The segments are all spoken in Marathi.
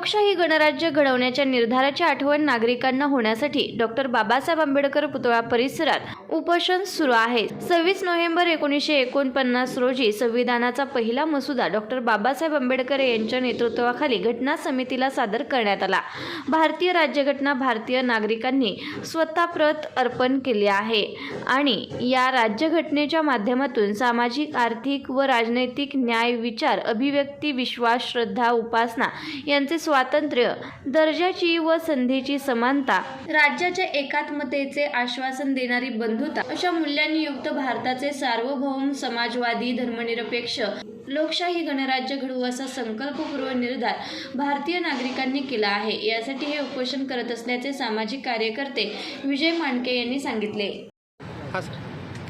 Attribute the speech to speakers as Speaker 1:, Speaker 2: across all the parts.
Speaker 1: लोकशाही गणराज्य घडवण्याच्या निर्धाराची आठवण नागरिकांना होण्यासाठी डॉक्टर बाबासाहेब आंबेडकर पुतळा परिसरात उपोषण सुरू आहे. सव्वीस नोव्हेंबर एकोणीसशे एकोणपन्नास रोजी संविधानाचा पहिला मसुदा डॉक्टर बाबासाहेब आंबेडकर यांच्या नेतृत्वाखाली घटना समितीला सादर करण्यात आला. भारतीय राज्यघटना भारतीय नागरिकांनी स्वतः प्रत अर्पण केली आहे आणि या राज्यघटनेच्या माध्यमातून सामाजिक आर्थिक व राजनैतिक न्याय विचार अभिव्यक्ती विश्वास श्रद्धा उपासना यांचे स्वातंत्र्य दर्जाची व संधीची समानता राज्याच्या एकात्मतेचे आश्वासन देणारी बंधुता. अशा मूल्यांनी युक्त भारताचे सार्वभौम समाजवादी धर्मनिरपेक्ष लोकशाही गणराज्य घडवू असा संकल्पपूर्व निर्धार भारतीय नागरिकांनी केला आहे. यासाठी हे उपोषण करत असल्याचे सामाजिक कार्यकर्ते विजय मांडके यांनी सांगितले.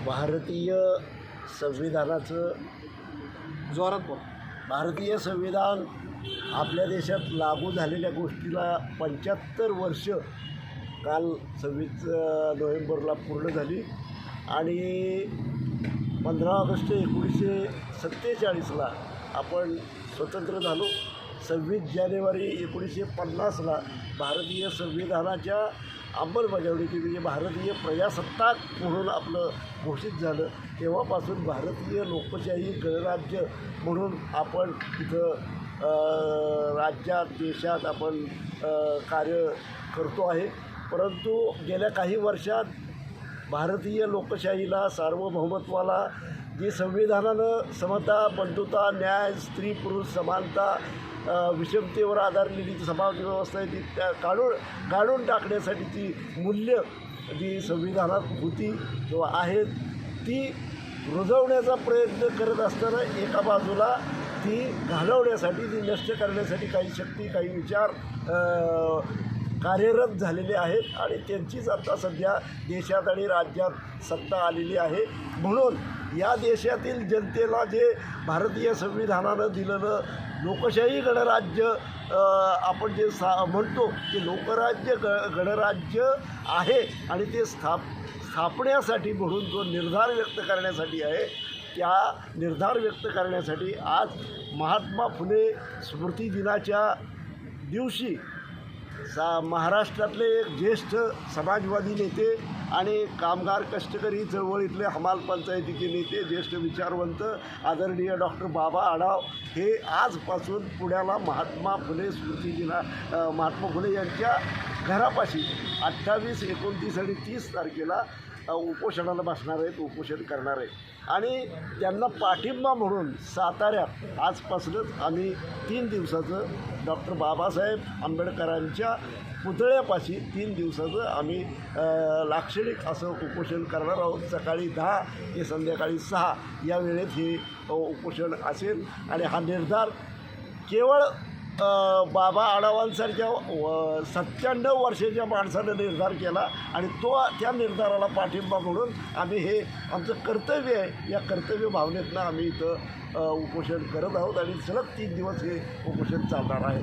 Speaker 2: भारतीय संविधानाचं
Speaker 3: जोरात
Speaker 2: भारतीय संविधान आपल्या देशात लागू झालेल्या गोष्टीला पंच्याहत्तर वर्ष काल सव्वीस नोव्हेंबरला पूर्ण झाली. आणि पंधरा ऑगस्ट एकोणीसशे सत्तेचाळीसला आपण स्वतंत्र झालो. सव्वीस जानेवारी एकोणीसशे पन्नासला भारतीय संविधानाच्या अंमलबजावणीची म्हणजे भारतीय प्रजासत्ताक म्हणून आपलं घोषित झालं. तेव्हापासून भारतीय लोकशाही गणराज्य म्हणून आपण इथं राज्यात देशात आपण कार्य करतो आहे. परंतु गेल्या काही वर्षात भारतीय लोकशाहीला सार्वभौमत्वाला जी संविधानानं समता बंधुता न्याय स्त्री पुरुष समानता विषमतेवर आधारलेली जी समाज व्यवस्था आहे ती त्या काढून काढून टाकण्यासाठीची मूल्य जी संविधानात होती किंवा आहेत ती रुजवण्याचा प्रयत्न करत असताना एका बाजूला ती घालवण्यासाठी ती नष्ट करण्यासाठी काही शक्ती काही विचार कार्यरत झालेले आहेत आणि त्यांचीच आता सध्या देशात आणि राज्यात सत्ता आलेली आहे. म्हणून या देशातील जनतेला जे भारतीय संविधानानं दिलेलं लोकशाही गणराज्य आपण जे सा म्हणतो ते लोकराज्य ग गणराज्य आहे आणि ते स्थाप स्थापण्यासाठी म्हणून जो निर्धार व्यक्त करण्यासाठी आहे त्या निर्धार व्यक्त करण्यासाठी आज महात्मा फुले स्मृती दिनाच्या दिवशी सा महाराष्ट्रातले एक ज्येष्ठ समाजवादी नेते आणि कामगार कष्टकरी चळवळीतले हमाल पंचायतीचे नेते ज्येष्ठ विचारवंत आदरणीय डॉक्टर बाबा आढाव हे आजपासून पुण्याला महात्मा फुले स्मृती दिना महात्मा फुले यांच्या घरापाशी अठ्ठावीस एकोणतीस आणि तीस तारखेला उपोषणाला बसणार आहेत उपोषण करणार आहेत. आणि त्यांना पाठिंबा म्हणून साताऱ्यात आजपासूनच आम्ही तीन दिवसाचं डॉक्टर बाबासाहेब आंबेडकरांच्या पुतळ्यापाशी तीन दिवसाचं आम्ही लाक्षणिक असं उपोषण करणार आहोत. सकाळी दहा ते संध्याकाळी सहा या वेळेत हे उपोषण असेल. आणि हा निर्धार केवळ बाबा आढावांसारख्या व सत्त्याण्णव वर्षाच्या माणसानं निर्धार केला आणि तो त्या निर्धाराला पाठिंबा म्हणून आम्ही हे आमचं कर्तव्य आहे. या कर्तव्य भावनेतनं आम्ही इथं उपोषण करत आहोत आणि सलग तीन दिवस हे उपोषण चालणार आहे.